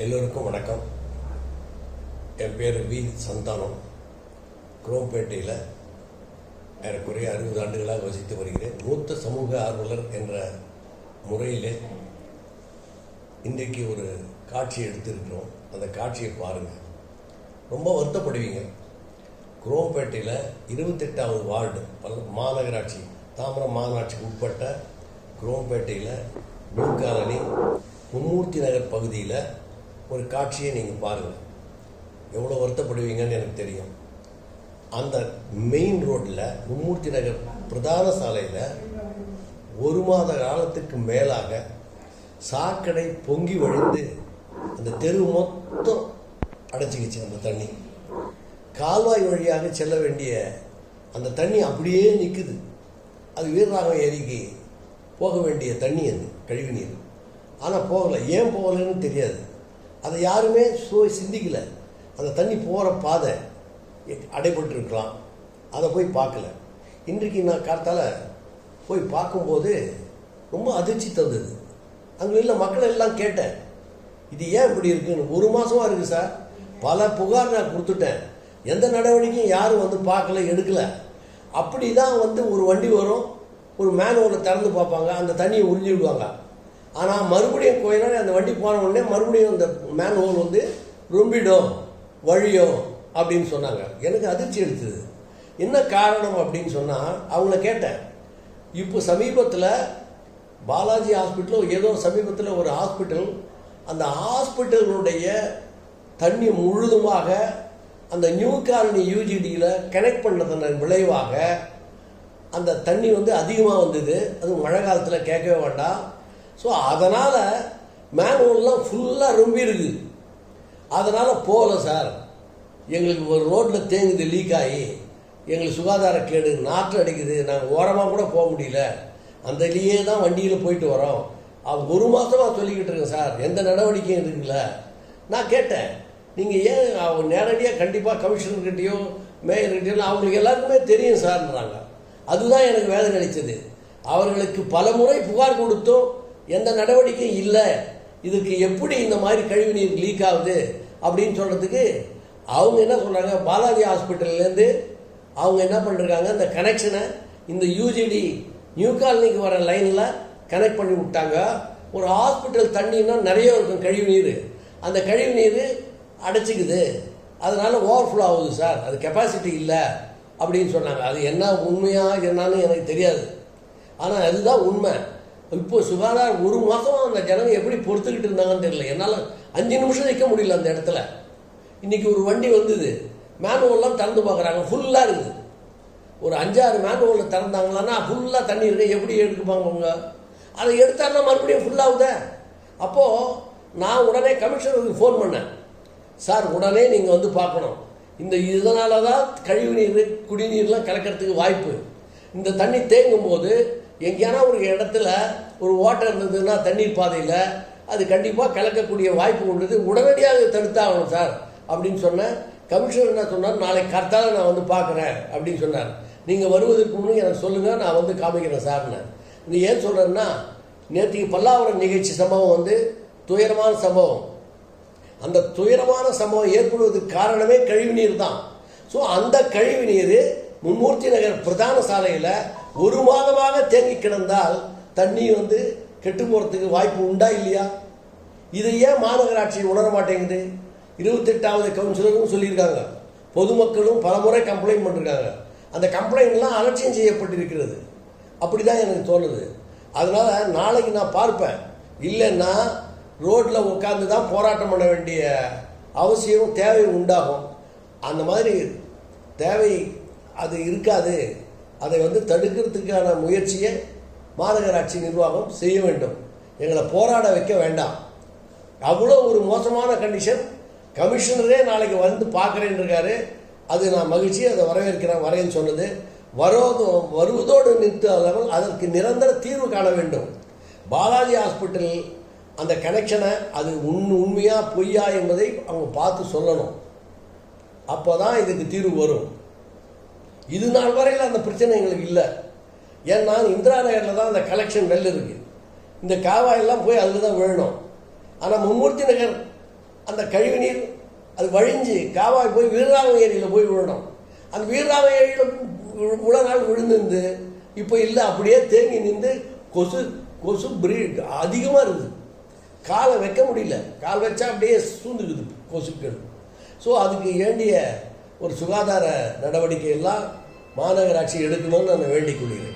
எல்லோருக்கும் வணக்கம். என் பேர் வி. சந்தானம். குரோம்பேட்டையில் ஏறக்குறைய அறுபது ஆண்டுகளாக வசித்து வருகிறேன். மூத்த சமூக ஆர்வலர் என்ற முறையிலே இன்றைக்கு ஒரு காட்சி எடுத்திருக்கிறோம். அந்த காட்சியை பாருங்கள் ரொம்ப வருத்தப்படுவீங்க. குரோம்பேட்டையில் இருபத்தெட்டாவது வார்டு பல மாநகராட்சி தாம்பரம் மாநகராட்சிக்கு உட்பட்ட குரோம்பேட்டையில் நியூ காலனி மும்மூர்த்தி நகர் பகுதியில் ஒரு காட்சியை நீங்கள் பாருங்கள் எவ்வளோ வருத்தப்படுவீங்கன்னு எனக்கு தெரியும். அந்த மெயின் ரோட்டில் மும்மூர்த்தி நகர் பிரதான சாலையில் ஒரு மாத காலத்துக்கு மேலாக சாக்கடை பொங்கி வழிந்து அந்த தெரு மொத்தம் அடைச்சிக்கிச்சு அந்த தண்ணி. கால்வாய் வழியாக செல்ல வேண்டிய அந்த தண்ணி அப்படியே நிற்குது அது வீரராகம் ஏரிக்கு போக வேண்டிய தண்ணி அது கழிவு நீர் ஆனால் போகலை. ஏன் போகலைன்னு தெரியாது. அதை யாருமே சோய் சிந்திக்கலை. அந்த தண்ணி போகிற பாதை அடைபட்டு இருக்கலாம் அதை போய் பார்க்கல. இன்றைக்கு நான் காத்தால் போய் பார்க்கும்போது ரொம்ப அதிர்ச்சி தந்தது. அங்கே இல்லை மக்கள் எல்லாம் கேட்டேன். இது ஏன் இப்படி இருக்குன்னு. ஒரு மாதமாக இருக்குது சார். பல புகார் நான் கொடுத்துட்டேன். எந்த நடவடிக்கையும் யாரும் வந்து பார்க்கல எடுக்கலை. அப்படி தான் வந்து ஒரு வண்டி வரும். ஒரு மேனுவலை திறந்து பார்ப்பாங்க. அந்த தண்ணியை உறிஞ்சி விடுவாங்க. ஆனால் மறுபடியும் கொஞ்ச அந்த வண்டி போன உடனே மறுபடியும் அந்த மேனுவல் வந்து ரொம்பிடும் வழியும் அப்படின்னு சொன்னாங்க. எனக்கு அதிர்ச்சி எடுத்தது என்ன காரணம் அப்படின்னு சொன்னால் அவங்கள கேட்டேன். இப்போ சமீபத்தில் பாலாஜி ஹாஸ்பிட்டலோ ஏதோ சமீபத்தில் ஒரு ஹாஸ்பிட்டல் அந்த ஹாஸ்பிட்டலுடைய தண்ணி முழுதுமாக அந்த நியூ காலனி யூஜிடியில் கனெக்ட் பண்ணதன் விளைவாக அந்த தண்ணி வந்து அதிகமாக வந்தது. அது மழை காலத்தில் கேட்கவே வேண்டாம். ஸோ அதனால் மேனுவல்லாம் ஃபுல்லாக ரொம்ப இருக்குது அதனால் போகல சார். எங்களுக்கு ஒரு ரோட்டில் தேங்குது லீக் ஆகி. எங்களுக்கு சுகாதார கேடு நாற்று அடிக்குது. நாங்கள் ஓரமாக கூட போக முடியல. அந்த இதுலேயே தான் வண்டியில் போயிட்டு வரோம். அவங்க ஒரு மாதமாக சொல்லிக்கிட்டு இருக்கேன் சார். எந்த நடவடிக்கையும் இருக்குல்ல நான் கேட்டேன். நீங்கள் ஏன் அவங்க நேரடியாக கண்டிப்பாக கமிஷனர்கிட்டயோ மேயர்கிட்டயோ அவங்களுக்கு எல்லாருக்குமே தெரியும் சார்ன்றாங்க. அதுதான் எனக்கு வேதனை அளித்தது. அவர்களுக்கு பல முறை புகார் கொடுத்தும். எந்த நடவடிக்கையும் இல்லை. இதுக்கு எப்படி இந்த மாதிரி கழிவு நீர் லீக் ஆகுது அப்படின்னு சொல்கிறதுக்கு அவங்க என்ன சொல்கிறாங்க பாலாஜி ஹாஸ்பிட்டல்லேருந்து அவங்க என்ன பண்ணிருக்காங்க? அந்த கனெக்ஷனை இந்த யூஜிடி நியூ காலனிக்கு வர லைனில் கனெக்ட் பண்ணி விட்டாங்க. ஒரு ஹாஸ்பிட்டல் தண்ணின்னா நிறைய இருக்கும் கழிவு நீர். அந்த கழிவு நீர் அடைச்சிக்குது. அதனால் ஓவர்ஃப்ளோ ஆகுது சார். அது கெப்பாசிட்டி இல்லை அப்படின்னு சொன்னாங்க. அது என்ன உண்மையாக என்னன்னு எனக்கு தெரியாது. ஆனால் அதுதான் உண்மை. இப்போ சுகாதாரம் ஒரு மாதம் அந்த ஜனங்க எப்படி பொறுத்துக்கிட்டு இருந்தாங்கன்னு தெரியல. என்னால் அஞ்சு நிமிஷம் நிற்க முடியல அந்த இடத்துல. இன்றைக்கி ஒரு வண்டி வந்தது. மேனுவல்லாம் திறந்து பார்க்குறாங்க. ஃபுல்லாக இருக்குது. ஒரு அஞ்சாறு மேனுவலில் திறந்தாங்களான்னா ஃபுல்லாக தண்ணி இருக்கு எப்படி எடுக்குப்பாங்க அவங்க? அதை எடுத்தாருன்னா மறுபடியும் ஃபுல்லாகுதே அப்போது நான் உடனே கமிஷனருக்கு ஃபோன் பண்ணேன். சார் உடனே நீங்கள் வந்து பார்க்கணும். இந்த இதனால தான் கழிவு நீர் குடிநீர்லாம் கலக்கிறதுக்கு வாய்ப்பு. இந்த தண்ணி தேங்கும் போது எங்கேயானா ஒரு இடத்துல ஒரு ஓட்டை இருந்ததுன்னா தண்ணீர் பாதையில் அது கண்டிப்பாக கலக்கக்கூடிய வாய்ப்பு உள்ளது. உடனடியாக தடுத்தாகணும் சார் அப்படின்னு சொன்னேன் கமிஷனர் என்ன சொன்னார்? நாளைக்கு கரெக்டாக நான் வந்து பார்க்குறேன் அப்படின்னு சொன்னார். நீங்கள் வருவதற்கு முன்னே எனக்கு சொல்லுங்கள் நான் வந்து காமிக்கிறேன் சார்னு நீ ஏன் சொல்கிறேன்னா நேற்றுக்கு பல்லாவரம் நிகழ்ச்சி சம்பவம் வந்து துயரமான சம்பவம். அந்த துயரமான சம்பவம் ஏற்படுவதற்கு காரணமே கழிவு நீர் தான். ஸோ அந்த கழிவு நீர் மும்மூர்த்தி நகர் பிரதான சாலையில் ஒரு மாதமாக தேங்கி கிடந்தால் தண்ணி வந்து கெட்டு போகிறதுக்கு வாய்ப்பு உண்டா இல்லையா? இதை ஏன் மாநகராட்சி உணர மாட்டேங்குது? இருபத்தெட்டாவது கவுன்சிலரும் சொல்லியிருக்காங்க. பொதுமக்களும் பலமுறை கம்ப்ளைண்ட் பண்ணிருக்காங்க. அந்த கம்ப்ளைண்ட்லாம் அலட்சியம் செய்யப்பட்டிருக்கிறது. அப்படி தான் எனக்கு தோணுது. அதனால் நாளைக்கு நான் பார்ப்பேன். இல்லைன்னா ரோட்டில் உட்காந்து தான் போராட்டம் பண்ண வேண்டிய அவசியம் தேவை உண்டாகும். அந்த மாதிரி தேவை அது இருக்காது. அதை வந்து தடுக்கிறதுக்கான முயற்சியை மாநகராட்சி நிர்வாகம் செய்ய வேண்டும். எங்களை போராட வைக்க வேண்டாம். அவ்வளோ ஒரு மோசமான கண்டிஷன் கமிஷனரே நாளைக்கு வந்து பார்க்குறேன்னு இருக்காரு அது நான் மகிழ்ச்சி அதை வரவேற்கிறேன் வரேன்னு சொன்னது. வருவதோ வருவதோடு நிறுத்தாமல் அதற்கு நிரந்தர தீர்வு காண வேண்டும். பாலாஜி ஹாஸ்பிட்டல் அந்த கனெக்ஷனை அது உண் உண்மையாக பொய்யா என்பதை அவங்க பார்த்து சொல்லணும். அப்போ தான் இதுக்கு தீர்வு வரும். இது நாள் வரையில் அந்த பிரச்சனை எங்களுக்கு இல்லை. ஏன்னா இந்திரா நகரில் தான் அந்த கலெக்ஷன் வெல் இருக்கு. இந்த காவாயெல்லாம் போய் அதில் தான் விழணும். ஆனால் மும்மூர்த்தி நகர் அந்த கழிவுநீர் அது வழிஞ்சு காவாய் போய் வீரராம ஏரியில் போய் விழணும். அந்த வீரராம ஏரியில் இவ்வளோ நாள் விழுந்து இப்போ இல்லை அப்படியே தேங்கி நின்று கொசு கொசு பிரீட் அதிகமாக இருக்குது. காலை வைக்க முடியல. கால் வச்சா அப்படியே சூழ்ந்துக்குது கொசுக்கள். ஸோ அதுக்கு வேண்டிய ஒரு சுகாதார நடவடிக்கை எல்லாம் மாநகராட்சி எடுக்கணும்னு நான் வேண்டிக் கொள்கிறேன்